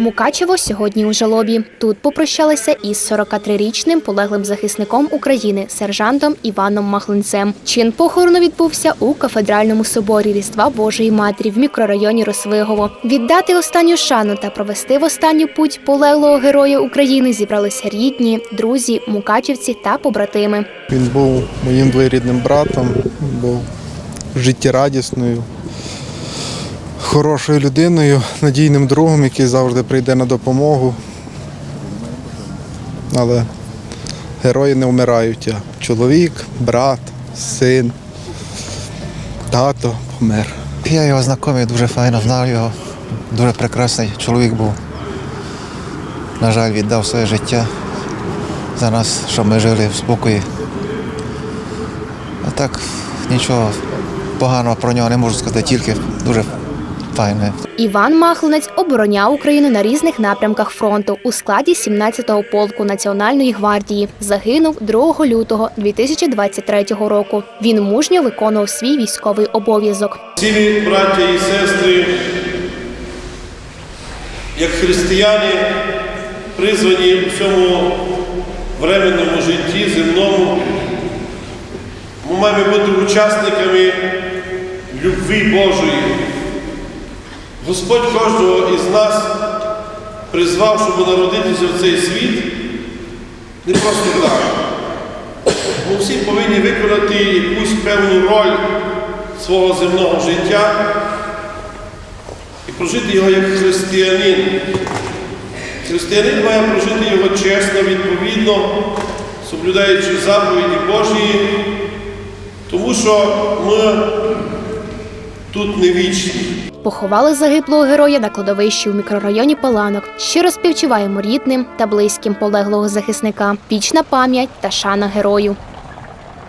Мукачево сьогодні у жалобі. Тут попрощалися із 43-річним полеглим захисником України сержантом Іваном Махлинцем. Чин похорону відбувся у кафедральному соборі Різдва Божої Матері в мікрорайоні Росвигово. Віддати останню шану та провести в останню путь полеглого героя України зібралися рідні, друзі, мукачівці та побратими. Він був моїм двоюрідним братом, був життєрадісною, хорошою людиною, надійним другом, який завжди прийде на допомогу. Але герої не вмирають. Чоловік, брат, син, тато помер. Я його знайомий, дуже файно знав його. Дуже прекрасний чоловік був. На жаль, віддав своє життя за нас, щоб ми жили в спокої. А так нічого поганого про нього не можу сказати, тільки дуже файне. Іван Махлинець обороняв Україну на різних напрямках фронту у складі 17-го полку Національної гвардії. Загинув 2 лютого 2023 року. Він мужньо виконував свій військовий обов'язок. Цілі браття і сестри, як християни, призвані у цьому временному житті земному, ми маємо бути учасниками любві Божої. Господь кожного із нас призвав, щоб народитися в цей світ не просто так. Ми всі повинні виконати якусь певну роль свого земного життя і прожити його як християнин. Християнин має прожити його чесно, відповідно, соблюдаючи заповіді Божі, тому що ми тут не вічні. Поховали загиблого героя на кладовищі у мікрорайоні Паланок. Щиро співчуваємо рідним та близьким полеглого захисника. Вічна пам'ять та шана герою.